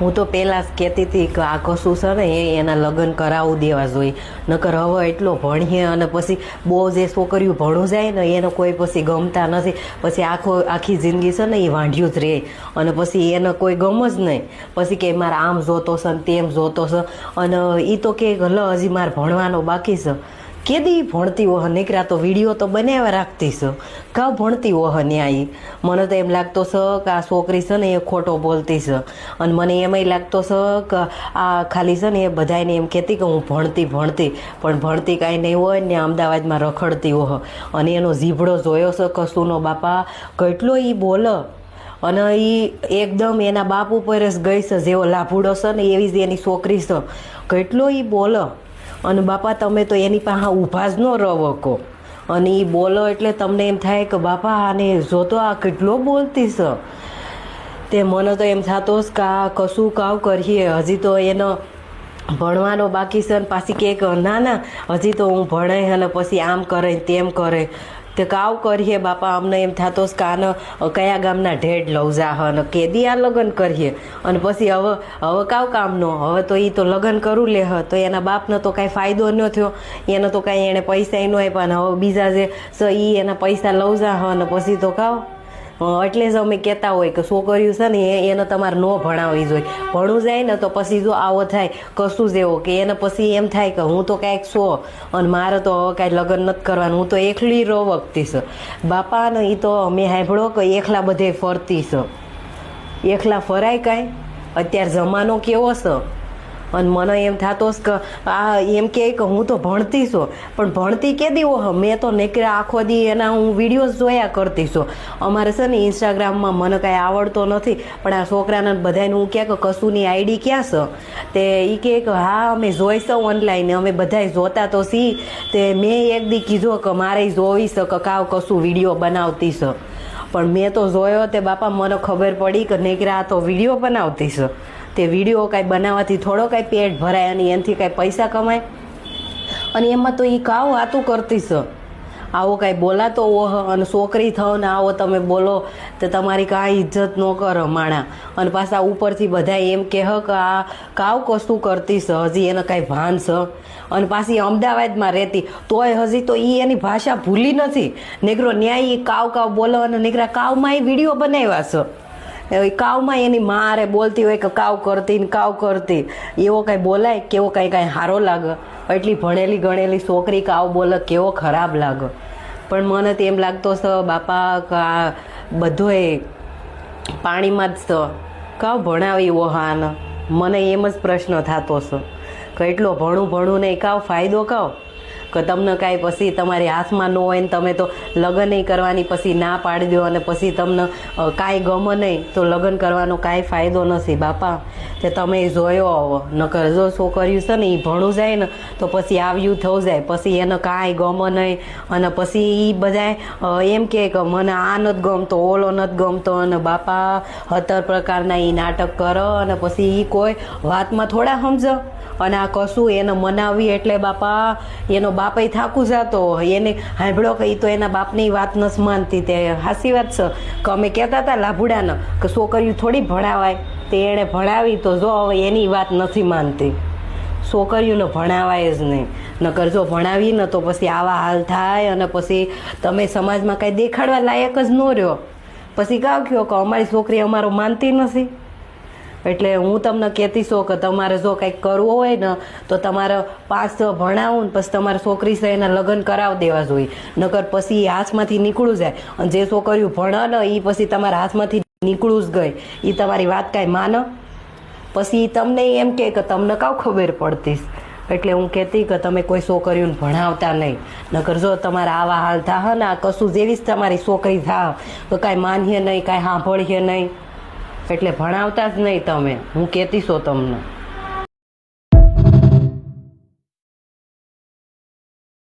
હું તો પહેલાં જ કહેતી હતી કે આ કશું છે ને એ એના લગ્ન કરાવું દેવા જોઈએ. નકર હવે એટલો ભણીએ અને પછી બહુ જે છોકરીઓ ભણું જાય ને એને કોઈ પછી ગમતા નથી. પછી આખો, આખી જિંદગી છે ને એ વાંઢ્યું જ રહે. અને પછી એને કોઈ ગમ જ નહીં. પછી કે મારે આમ જોતો છે ને તેમ જોતો છે. અને એ તો કે હજી મારે ભણવાનો બાકી છે. કેદી ભણતી ઓહ નીકળ્યા તો વીડિયો તો બનાવ્યા રાખતી છે કાં ભણતી ઓહ ન્યાય? મને તો એમ લાગતો છે કે આ છોકરી છે ને એ ખોટો બોલતી છે અને મને એમાંય લાગતો છે કે આ ખાલી છે ને એ બધાને એમ કહેતી કે હું ભણતી ભણતી. પણ ભણતી કાંઈ નહીં હોય ને અમદાવાદમાં રખડતી ઓહ. અને એનો જીભડો જોયો છે કશુંનો બાપા કેટલો એ બોલે. અને એ એકદમ એના બાપ ઉપર જ ગઈ છે જેવો લાભુડો છે ને એવી જ એની છોકરી છે કેટલો એ બોલે. અને બાપા, તમે તો એની પાસે ઊભા જ ન રહો કહો. અને એ બોલો એટલે તમને એમ થાય કે બાપા, આને જોતો આ કેટલો બોલતી છે તે મને તો એમ થતો જ કે કશું કાવ કરીએ. હજી તો એનો ભણવાનો બાકી છે અને પાછી કે ના ના, હજી તો હું ભણાય અને પછી આમ કરે તેમ કરે. તે કાવ કરીએ, બાપા, અમને એમ થતો કે આને કયા ગામના ઢેઢ લઉં હ, અને કેદી આ લગ્ન કરીએ. અને પછી હવે હવે કાવ કામનો? હવે તો એ તો લગ્ન કરું લે હ, તો એના બાપને તો કાંઈ ફાયદો ન થયો. એને તો કાંઈ એણે પૈસા ન આપ્યા, અને હવે બીજા જે, સ એ એના પૈસા લવજા હ, અને પછી તો કાવ? એટલે જ અમે કહેતા હોય કે છોકરીઓ છે ને એને તમારે ન ભણાવવી જોઈએ. ભણવું જાય ને તો પછી જો આવો થાય, કશું જ એવો કે એને પછી એમ થાય કે હું તો કાંઈક સો અને મારે તો કાંઈ લગ્ન નથી કરવાનું, હું તો એકલી રોવકતી વખતી બાપા ને એ તો અમે સાંભળો કે એકલા બધે ફરતી છું. એકલા ફરાય કાંઈ? અત્યારે જમાનો કેવો છે? અને મને એમ થતો કે આ એમ કે હું તો ભણતી છું. પણ ભણતી કે દી? ઓહ, મેં તો નીકળ્યા આખો દી એના હું વિડીયોઝ જોયા કરતી છું. અમારે છે ને ઇન્સ્ટાગ્રામમાં મને કાંઈ આવડતો નથી, પણ આ છોકરાને બધાને હું ક્યાંક કશુંની આઈડી ક્યાં છે? તે એ કહે કે હા, અમે જોઈશું ઓનલાઈન અમે બધાય જોતા તો સી તે મેં એક દી કીધો કે મારે જોઈ છે કે કાવ કશું વીડિયો બનાવતી છે. પણ મેં તો જોયો તે બાપા, મને ખબર પડી કે નીકળ્યા તો વીડિયો બનાવતી છે. તે વીડિયો કાંઈ બનાવવાથી થોડો કાંઈ પેટ ભરાય અને એનાથી કાંઈ પૈસા કમાય? અને એમાં તો એ કાવ વાતું કરતી છે આવો કાંઈ બોલાતો ઓહ અને છોકરી થો ને આવો તમે બોલો તો તમારી કાંઈ ઇજ્જત ન કરો માણા. અને પાછા ઉપરથી બધા એમ કહે કે આ કાવ કશું કરતી છે હજી એને કાંઈ ભાન છે અને પાછી અમદાવાદમાં રહેતી, તોય હજી તો એ એની ભાષા ભૂલી નથી. નીકળો ન્યાય એ કાવ કાવ બોલો અને નીકળ્યા કાવમાં એ વીડિયો બનાવ્યા છે એ કાવમાં એની મારે બોલતી હોય કે કાવ કરતી ને કાવ કરતી. એવો કાંઈ બોલાય, કેવો કાંઈ કાંઈ સારો લાગે. એટલી ભણેલી ગણેલી છોકરી કાવ બોલે, કેવો ખરાબ લાગે. પણ મને તો એમ લાગતો છે બાપા, કા બધોય પાણીમાં જ છે કાવ ભણાવી ઓહાન મને એમ જ પ્રશ્ન થતો છે કે એટલો ભણું ભણું નહીં કાવ ફાયદો કાવ? કે, તમને કાંઈ પછી તમારી હાથમાં ન હોય ને તમે તો લગ્ન નહીં કરવાની પછી ના પાડી દો અને પછી તમને કાંઈ ગમે નહીં તો લગ્ન કરવાનો કાંઈ ફાયદો નથી. બાપા, તે તમે જોયો આવો. નકર જો છોકરીઓ છે ને એ ભણું જાય ને તો પછી આવ્યું થવું જાય. પછી એને કાંઈ ગમે નહીં અને પછી એ બધાય એમ કે મને આ નથી ગમતો, ઓલો નથી ગમતો અને બાપા હતર પ્રકારના એ નાટક કરો અને પછી એ કોઈ વાતમાં થોડા સમજો. અને આ કશું એને મનાવી એટલે બાપા, એનો બાપય થાકું જતો હોય, એને હાંભળો કે તો એના બાપની વાત નથી માનતી, તે હાસી વાત છે. કે અમે કહેતા હતા લાભુડાને કે છોકરીઓ થોડી ભણાવાય, તે એણે ભણાવી તો જો હવે એની વાત નથી માનતી. છોકરીઓને ભણાવાય જ નહીં. નકર જો ભણાવી ને તો પછી આવા હાલ થાય અને પછી તમે સમાજમાં કાંઈ દેખાડવા લાયક જ ન રહ્યો. પછી કહો કહો કે અમારી છોકરી અમારો માનતી નથી. એટલે હું તમને કહેતી છું કે તમારે જો કંઈક કરવું હોય ને, તો તમારે છ ભણાવું ને પછી તમારે છોકરી છે એના લગ્ન કરાવી દેવા જોઈએ. નકર પછી હાથમાંથી નીકળું જાય. અને જે છોકરીઓ ભણે ને એ પછી તમારા હાથમાંથી નીકળું જ ગઈ. એ તમારી વાત કાંઈ માનો? પછી તમને એમ કે તમને કાવ ખબર પડતી એટલે હું કહેતી કે તમે કોઈ છોકરીઓને ભણાવતા નહીં. નકર જો તમારા આવા હાલ થા ને આ કશું જેવી જ તમારી છોકરી થા તો કાંઈ માનીએ નહીં, કાંઈ સાંભળીએ નહીં. એટલે ભણાવતા જ નહીં તમે. હું કહેતી છો તમને.